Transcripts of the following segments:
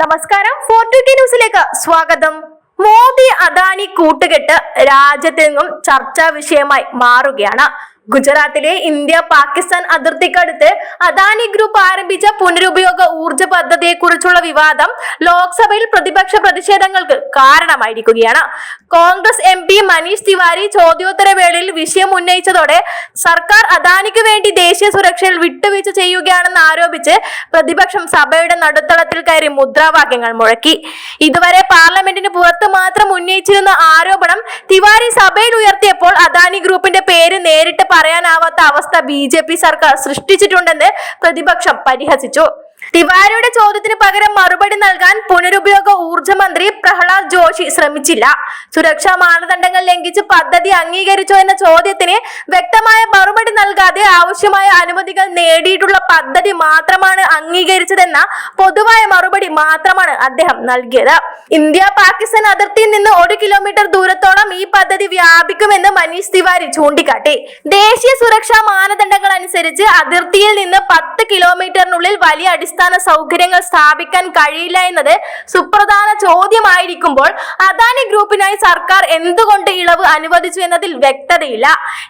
നമസ്കാരം. Four to K ന്യൂസിലേക്ക് സ്വാഗതം. മോദി അദാനി കൂട്ടുകെട്ട് രാജ്യത്തെങ്ങും ചർച്ചാ വിഷയമായി മാറുകയാണ്. ഗുജറാത്തിലെ ഇന്ത്യ പാകിസ്ഥാൻ അതിർത്തിക്കടുത്ത് അദാനി ഗ്രൂപ്പ് ആരംഭിച്ച പുനരുപയോഗ ഊർജ പദ്ധതിയെ കുറിച്ചുള്ള വിവാദം ലോക്സഭയിൽ പ്രതിപക്ഷ പ്രതിഷേധങ്ങൾക്ക് കാരണമായിരിക്കുകയാണ്. Congress M P Manish Tewari ചോദ്യോത്തര വേളയിൽ വിഷയം ഉന്നയിച്ചതോടെ സർക്കാർ അദാനിക്ക് വേണ്ടി ദേശീയ സുരക്ഷയിൽ വിട്ടുവീഴ്ച ചെയ്യുകയാണെന്ന് ആരോപിച്ച് പ്രതിപക്ഷം സഭയുടെ നടുത്തളത്തിൽ കയറി മുദ്രാവാക്യങ്ങൾ മുഴക്കി. ഇതുവരെ പാർലമെന്റിന് പുറത്ത് മാത്രം ഉന്നയിച്ചിരുന്ന ആരോപണം തിവാരി സഭയിൽ ഉയർത്തിയപ്പോൾ അദാനി ഗ്രൂപ്പിന്റെ നേരിട്ട് പറയാനാവാത്ത അവസ്ഥ ബി ജെ പി സർക്കാർ സൃഷ്ടിച്ചിട്ടുണ്ടെന്ന് പ്രതിപക്ഷം പരിഹസിച്ചു. തിവാരിയുടെ ചോദ്യത്തിന് പകരം മറുപടി നൽകാൻ പുനരുപയോഗ ഊർജ മന്ത്രി പ്രഹ്ലാദ് ജോഷി ശ്രമിച്ചില്ല. സുരക്ഷാ മാനദണ്ഡങ്ങൾ ലംഘിച്ച് പദ്ധതി അംഗീകരിച്ചോ എന്ന ചോദ്യത്തിന് വ്യക്തമായ മറുപടി നൽകാതെ ആവശ്യമായ അനുമതികൾ നേടിയിട്ടുള്ള പദ്ധതി മാത്രമാണ് അംഗീകരിച്ചതെന്ന പൊതുവായ മാത്രമാണ് അദ്ദേഹം നൽകിയത്. ഇന്ത്യ പാകിസ്ഥാൻ അതിർത്തിയിൽ നിന്ന് ഒരു കിലോമീറ്റർ ദൂരത്തോളം ഈ പദ്ധതി വ്യാപിക്കുമെന്ന് മനീഷ് തിവാരി ചൂണ്ടിക്കാട്ടി. ദേശീയ സുരക്ഷാ മാനദണ്ഡങ്ങൾ അനുസരിച്ച് അതിർത്തിയിൽ നിന്ന് പത്ത് കിലോമീറ്ററിനുള്ളിൽ വലിയ അടിസ്ഥാന സൗകര്യങ്ങൾ സ്ഥാപിക്കാൻ കഴിയില്ല എന്നത് സുപ്രധാന ചോദ്യമായിരിക്കുമ്പോൾ അദാനി ഗ്രൂപ്പിനായി സർക്കാർ എന്തുകൊണ്ട് ഇളവ് അനുവദിച്ചു എന്നതിൽ വ്യക്തതയില്ല.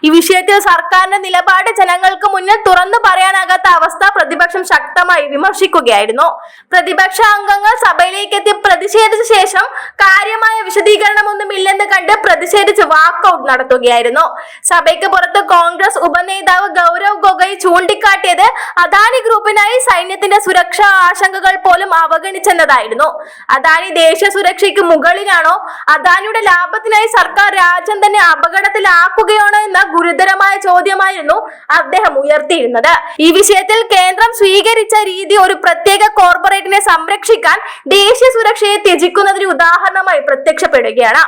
ഈ വിഷയത്തിൽ സർക്കാരിന്റെ നിലപാട് ജനങ്ങൾക്ക് മുന്നിൽ തുറന്നു പറയാനാകാത്ത അവസ്ഥ പ്രതിപക്ഷം ശക്തമായി വിമർശിക്കുകയായിരുന്നു. പ്രതിപക്ഷ അംഗങ്ങൾ സഭയിലേക്ക് എത്തി പ്രതിഷേധിച്ച ശേഷം കാര്യമായ വിശദീകരണമൊന്നും ഇല്ലെന്ന് കണ്ട് പ്രതിഷേധിച്ച് വാക്കൌട്ട് നടത്തുകയായിരുന്നു. സഭയ്ക്ക് പുറത്ത് കോൺഗ്രസ് ഉപനേതാവ് ഗൗരവ് ഗൊഗോയ് ചൂണ്ടിക്കാട്ടിയത് അദാനി ഗ്രൂപ്പിനായി സൈന്യത്തിന്റെ സുരക്ഷാ ആശങ്കകൾ പോലും അവഗണിച്ചെന്നതായിരുന്നു. അദാനി ദേശീയ സുരക്ഷയ്ക്ക് മുകളിലാണോ? അദാനിയുടെ ലാഭത്തിനായി സർക്കാർ രാജ്യം തന്നെ അപകടത്തിലാക്കുകയാണോ എന്ന ഗുരുതരമായ ചോദ്യമായിരുന്നു അദ്ദേഹം ഉയർത്തിയിരുന്നത്. ഈ വിഷയത്തിൽ കേന്ദ്രം സ്വീകരിച്ച രീതി ഒരു പ്രത്യേക കോർപ്പറേറ്റിനെ സംരക്ഷിക്കാൻ ദേശീയ സുരക്ഷയെ ത്യജിക്കുന്നതിന് ഉദാഹരണമായി പ്രത്യക്ഷപ്പെടുകയാണ്.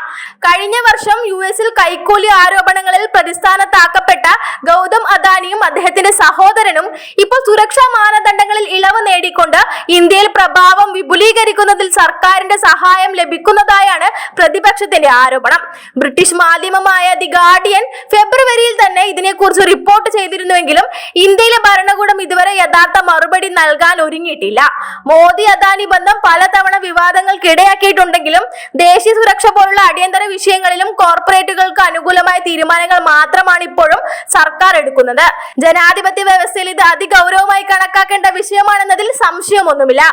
കഴിഞ്ഞ വർഷം യു എസിൽ കൈക്കൂലി ആരോപണങ്ങളിൽ പ്രതിസ്ഥാനത്താക്കപ്പെട്ട ഗൗതം അദാനിയും അദ്ദേഹത്തിന്റെ സഹോദരനും ഇപ്പോൾ സുരക്ഷാ മാനദണ്ഡങ്ങളിൽ ഇളവ് നേടിക്കൊണ്ട് ഇന്ത്യയിൽ പ്രഭാവം വിപുലീകരിക്കുന്നതിൽ സർക്കാരിന്റെ സഹായം ലഭിക്കുന്നതായാണ് പ്രതിപക്ഷത്തിന്റെ ആരോപണം. ബ്രിട്ടീഷ് മാധ്യമമായ ദി ഗാർഡിയൻ ഫെബ്രുവരിയിൽ തന്നെ ഇതിനെക്കുറിച്ച് റിപ്പോർട്ട് ചെയ്തിരുന്നുവെങ്കിലും ഇന്ത്യയിലെ ഭരണകൂടം ഇതുവരെ യഥാർത്ഥ മറുപടി നൽകാൻ ഒരുങ്ങിയിട്ടില്ല. മോദി അദാനി ബന്ധം പലതവണ വിവാദങ്ങൾക്കിടയാക്കിയിട്ടുണ്ടെങ്കിലും ദേശീയ സുരക്ഷ പോലുള്ള അടിയന്തര വിഷയങ്ങളിലും കോർപ്പറേറ്റുകൾക്ക് അനുകൂലമായ തീരുമാനങ്ങൾ മാത്രമാണ് ഇപ്പോഴും സർക്കാർ എടുക്കുന്നത്. ജനാധിപത്യ വ്യവസ്ഥയിൽ ഇത് അതിഗൗരവമായി കണക്കാക്കേണ്ട വിഷയമാണെന്നതിൽ സംശയമൊന്നുമില്ല.